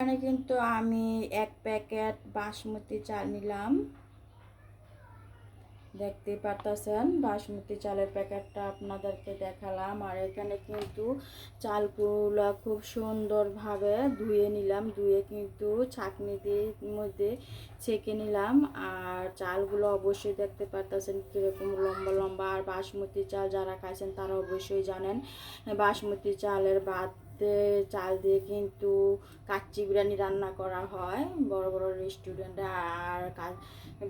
এখানে কিন্তু আমি এক প্যাকেট বাসমতি চাল নিলাম। দেখতে পারতেছেন, বাসমতি চালের প্যাকেটটা আপনাদেরকে দেখালাম। আর এখানে কিন্তু চালগুলো খুব সুন্দরভাবে ধুয়ে নিলাম, ধুয়ে কিন্তু ছাঁকনি দিয়ে মধ্যে ছেঁকে নিলাম। আর চালগুলো অবশ্যই দেখতে পারতেছেন কীরকম লম্বা লম্বা। আর বাসমতি চাল যারা খাইছেন তারা অবশ্যই জানেন, বাসমতি চালের ভাত দিয়ে চাল দিয়ে কিন্তু কাচ্চি বিরিয়ানি রান্না করা হয়। বড় বড় রেস্টুরেন্টে আর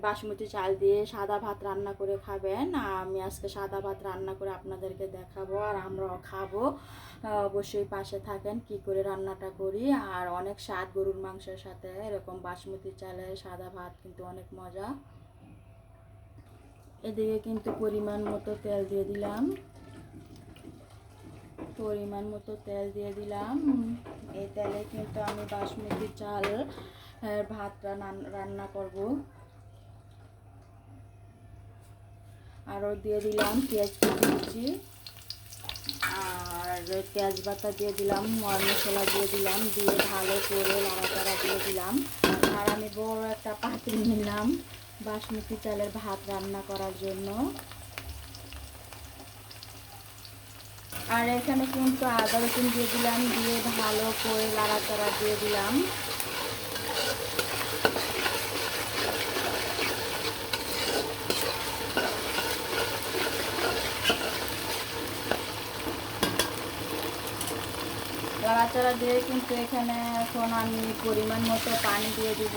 বাসমতি চাল দিয়ে সাদা ভাত রান্না করে খাবেন। আমি আজকে সাদা ভাত রান্না করে আপনাদেরকে দেখাবো আর আমরাও খাব। অবশ্যই পাশে থাকেন, কি করে রান্নাটা করি। আর অনেক স্বাদ গরুর মাংসের সাথে, এরকম বাসমতি চালে সাদা ভাত কিন্তু অনেক মজা। এদিকে কিন্তু পরিমাণ মতো তেল দিয়ে দিলাম। পরিমাণ মতো তেল দিয়ে দিলাম। এই তেলে কিন্তু আমি বাসমতি চাল এর ভাতটা রান্না করব। আরও দিয়ে দিলাম পেঁয়াজ কুচি আর তেজপাতা দিয়ে দিলাম মর মশলা দিয়ে দিলাম, দিয়ে ভালো করে লাড়াচাড়া দিয়ে দিলাম। আর আমি বড় একটা পাত্র নিলাম বাসমতি চালের ভাত রান্না করার জন্য। আর এখানে কিন্তু আদা রসুন দিয়ে দিলাম, দিয়ে ভালো করে লাড়াচাড়া দিয়ে দিলাম। লাড়াচাড়া দিয়ে কিন্তু এখানে এখন আমি পরিমাণ মতো পানি দিয়ে দিব।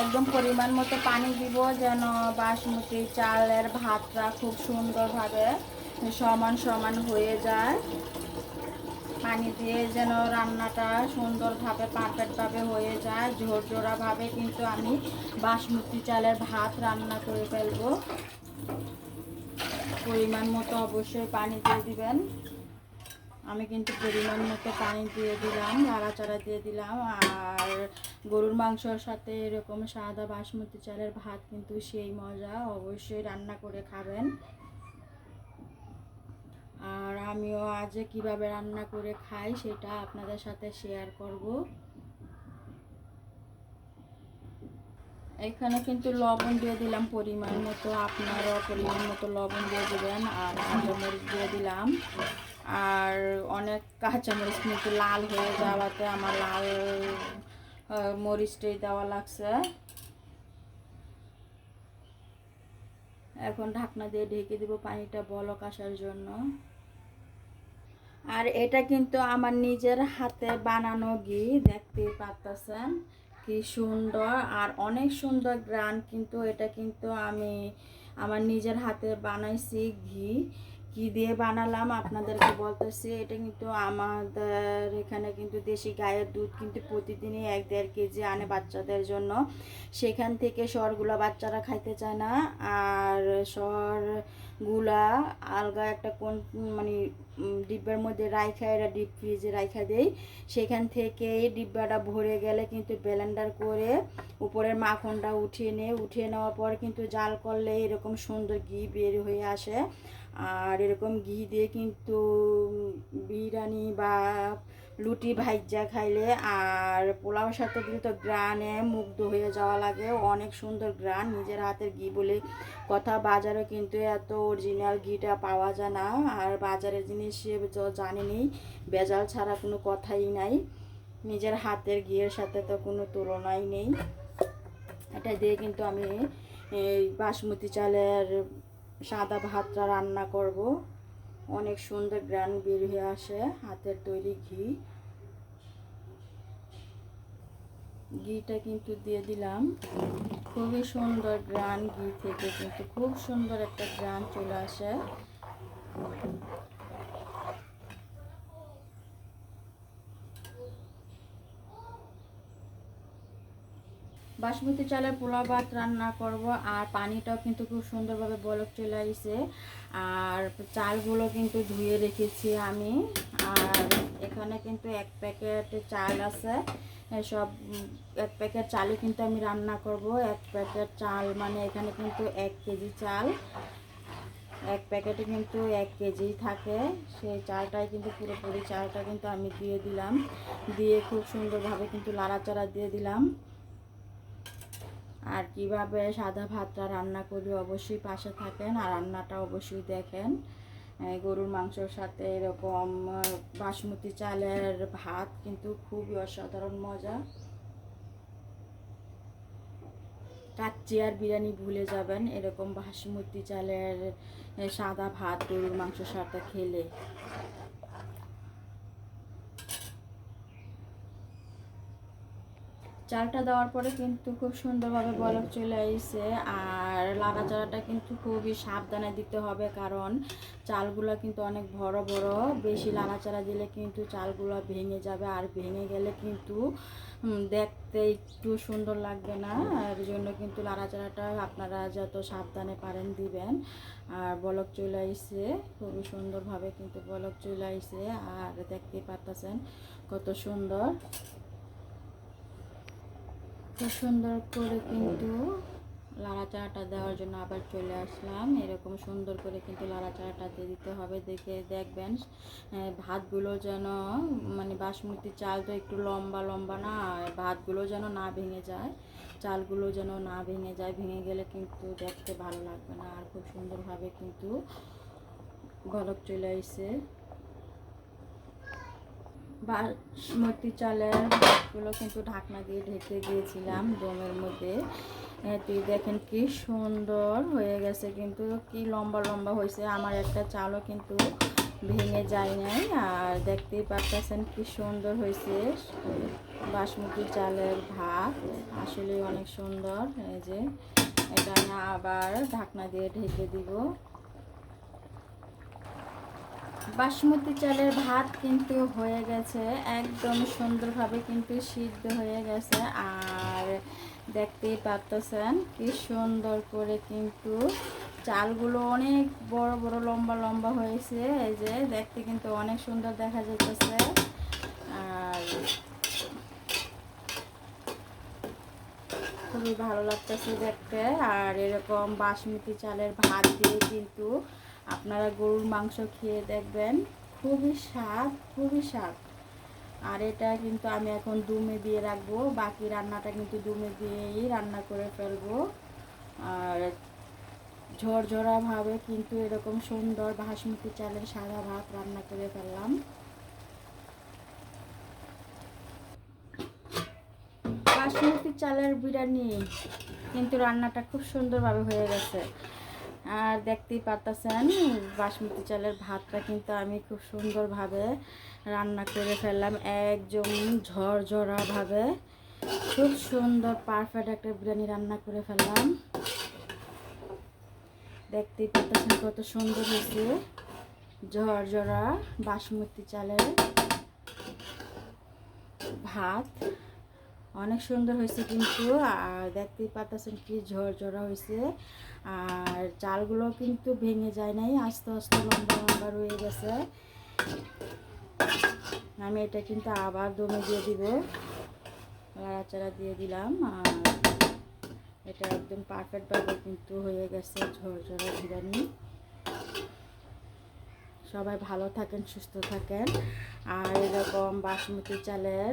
একদম পরিমাণ মতো পানি দিব যেন বাসমতি চালের ভাতটা খুব সুন্দরভাবে সমান সমান হয়ে যায়। পানি দিয়ে যেন রান্নাটা সুন্দরভাবে পারফেক্টভাবে হয়ে যায়। ঝোরঝোরাভাবে কিন্তু আমি বাসমতি চালের ভাত রান্না করে ফেলব। পরিমাণ মতো অবশ্যই পানি দিয়ে দিবেন। আমি কিন্তু পরিমাণ মতো পানি দিয়ে দিলাম, নাড়াচাড়া দিয়ে দিলাম, আর গরুর মাংসর সাথে এরকম সাদা বাসমতি চালের ভাত কিন্তু সেই মজা, অবশ্যই রান্না করে খাবেন। আর আমিও আজ কীভাবে রান্না করে খাই সেটা আপনাদের সাথে শেয়ার করব। এখানে কিন্তু লবণ দিয়ে দিলাম পরিমাণ মতো, আপনারাও পরিমাণ মতো লবণ দিয়ে দিবেন, আর কাঁচামরিচ দিয়ে দিলাম। আর অনেক কাঁচামরিচ কিন্তু লাল হয়ে যাওয়াতে আমার লাল মরিচটাই দেওয়া লাগছে। এখন ঢাকনা দিয়ে ঢেকে দেবো পানিটা বলক আসার জন্য। আর এটা কিন্তু আমার নিজের হাতে বানানো ঘি, দেখতেই পারতেছেন কি সুন্দর। আর অনেক সুন্দর গ্রান, কিন্তু এটা কিন্তু আমি আমার নিজের হাতে বানাইছি ঘি। কি দিয়ে বানালাম আপনাদেরকে বলতেছি, এটা কিন্তু আমাদের এখানে কিন্তু দেশি গায়ের দুধ কিন্তু প্রতিদিনই এক দেড় কেজি আনে বাচ্চাদের জন্য। সেখান থেকে সরগুলা বাচ্চারা খাইতে চায় না। আর সরগুলা আলগা একটা কোন মানে ডিব্বার মধ্যে রাইখা, এরা ডিপ ফ্রিজে রাইখা দেই। সেখান থেকে ডিব্বাটা ভরে গেলে কিন্তু ব্লেন্ডার করে উপরের মাখনটা উঠিয়ে নিয়ে উঠিয়ে নেওয়ার পর কিন্তু জাল করলে এরকম সুন্দর ঘি বের হয়ে আসে। আর এরকম ঘি দিয়ে কিন্তু বিরিয়ানি বা লুটি ভাইজা খাইলে আর পোলাওর সাথে দিলে তো গ্রানে মুগ্ধ হয়ে যাওয়া লাগে। অনেক সুন্দর গ্রান, নিজের হাতের ঘি বলে কথা। বাজারে কিন্তু এত অরিজিনাল ঘিটা পাওয়া যায় না। আর বাজারের জিনিস জানেনি, ভেজাল ছাড়া কোনো কথাই নাই। নিজের হাতের ঘিয়ের সাথে তো কোনো তুলনাই নেই। এটা দিয়ে কিন্তু আমি এই বাসমতি চালের সাদা ভাতটা রান্না করব। অনেক সুন্দর গ্রান বের হয়ে আসে, হাতের তৈরি ঘি। ঘিটা কিন্তু দিয়ে দিলাম। খুবই সুন্দর গ্রান ঘি থেকে কিন্তু খুব সুন্দর একটা গ্রান চলে আসে। বাসমতি চালের পোলাও ভাত রান্না করব, আর পানিটাও কিন্তু খুব সুন্দরভাবে বলক চলে আসছে আর চালগুলো কিন্তু ধুয়ে রেখেছি আমি। আর এখানে কিন্তু এক প্যাকেট চাল আছে। সব এক প্যাকেট চালে কিন্তু আমি রান্না করব। এক প্যাকেট চাল মানে এখানে কিন্তু এক কেজি চাল। এক প্যাকেটে কিন্তু এক কেজি থাকে। সেই চালটাই কিন্তু পুরোপুরি চালটা কিন্তু আমি দিয়ে দিলাম। দিয়ে খুব সুন্দরভাবে কিন্তু লাড়াচাড়া দিয়ে দিলাম। আর কীভাবে সাদা ভাতটা রান্না করি অবশ্যই পাশে থাকেন আর রান্নাটা অবশ্যই দেখেন। গরুর মাংসর সাথে এরকম বাসমতি চালের ভাত কিন্তু খুবই অসাধারণ মজা। কাচ্চি আর বিরিয়ানি ভুলে যাবেন, এরকম বাসমতি চালের সাদা ভাত গরুর মাংসর সাথে খেলে। চালটা দেওয়ার পরে কিন্তু খুব সুন্দরভাবে বলক চলে আসছে আর লাড়াচাড়াটা কিন্তু খুবই সাবধানে দিতে হবে কারণ চালগুলো কিন্তু অনেক বড় বড়। বেশি লাড়াচাড়া দিলে কিন্তু চালগুলো ভেঙে যাবে আর ভেঙে গেলে কিন্তু দেখতে একটু সুন্দর লাগবে না। এর জন্য কিন্তু লাড়াচাড়াটা আপনারা যত সাবধানে পারেন দিবেন। আর বলক চলে আইসে খুবই সুন্দরভাবে কিন্তু বলক চলে আইসে আর দেখতেই পারতেছেন কত সুন্দর। খুব সুন্দর করে কিন্তু লাড়াচাড়াটা দেওয়ার জন্য আবার চলে আসলাম। এরকম সুন্দর করে কিন্তু লাড়াচাড়াটা দিয়ে দিতে হবে। দেখে দেখবেন ভাতগুলো যেন মানে বাসমতি চাল তো একটু লম্বা লম্বা না, ভাতগুলো যেন না ভেঙে যায়, চালগুলো যেন না ভেঙে যায়, ভেঙে গেলে কিন্তু দেখতে ভালো লাগবে না। আর খুব সুন্দরভাবে কিন্তু গলক চলে আসছে বাসমতি চালের ভাতগুলো কিন্তু ঢাকনা দিয়ে ঢেকে দিয়েছিলাম দমের মধ্যে। তুই দেখেন কি সুন্দর হয়ে গেছে কিন্তু, কি লম্বা লম্বা হয়েছে। আমার একটা চালও কিন্তু ভেঙে যায় নাই। আর দেখতেই পারতেছেন কি সুন্দর হয়েছে বাসমতি চালের ভাত। আসলে অনেক সুন্দর। এই যে, এটা আমি আবার ঢাকনা দিয়ে ঢেকে দিব। বাসমতি চালের ভাত কিন্তু হয়ে গেছে, একদম সুন্দরভাবে কিন্তু সিদ্ধ হয়ে গেছে। আর দেখতেই পারতেছেন কি সুন্দর করে কিন্তু চালগুলো অনেক বড় বড়, লম্বা লম্বা হয়েছে। এই যে দেখতে কিন্তু অনেক সুন্দর দেখা যাইতেছে। আর খুবই ভালো লাগতেছে দেখতে। আর এরকম বাসমতি চালের ভাত দিয়ে কিন্তু আপনারা গরুর মাংস খেয়ে দেখবেন, খুবই স্বাদ খুবই স্বাদ। আর এটা কিন্তু আমি এখন দুমে দিয়ে রাখব, বাকি রান্নাটা কিন্তু দুমে দিয়েই রান্না করে ফেলব। আর ঝরঝরাভাবে কিন্তু এরকম সুন্দর বাসমতি চালের সাদা ভাত রান্না করে ফেললাম। বাসমতি চালের বিরিয়ানি কিন্তু রান্নাটা খুব সুন্দরভাবে হয়ে গেছে। আর দেখতেই পারতেছেন বাসমতি চালের ভাতটা কিন্তু আমি খুব সুন্দরভাবে রান্না করে ফেললাম, একদম ঝরঝরাভাবে খুব সুন্দর পারফেক্ট একটা বিরিয়ানি রান্না করে ফেললাম। দেখতেই পারতেছেন কত সুন্দর হয়েছে, ঝরঝরা বাসমতি চালের ভাত। অনেক সুন্দর হয়েছে কিন্তু, আর দেখতেই পাচ্ছেন কি ঝরঝরা হয়েছে। আর চালগুলো কিন্তু ভেঙে যায় নাই, আস্তে আস্তে লম্বা লম্বা রয়ে গেছে। আমি এটা কিন্তু আবার দমে দিয়ে দিব। লাড়াচাড়া দিয়ে দিলাম, আর এটা একদম পারফেক্টভাবে কিন্তু হয়ে গেছে ঝরঝরা বিরিয়ানি সবাই ভালো থাকেন, সুস্থ থাকেন। আর এরকম বাসমতি চালের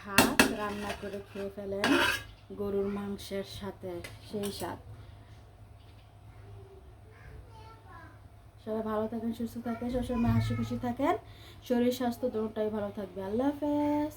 ভাত রান্না করে খেয়ে ফেলেন গরুর মাংসের সাথে সেই স্বাদ। সবাই ভালো থাকেন, সুস্থ থাকেন, সবসময় হাসি খুশি থাকেন। শরীর স্বাস্থ্য দুটাই ভালো থাকবে। আল্লাহ হাফেজ।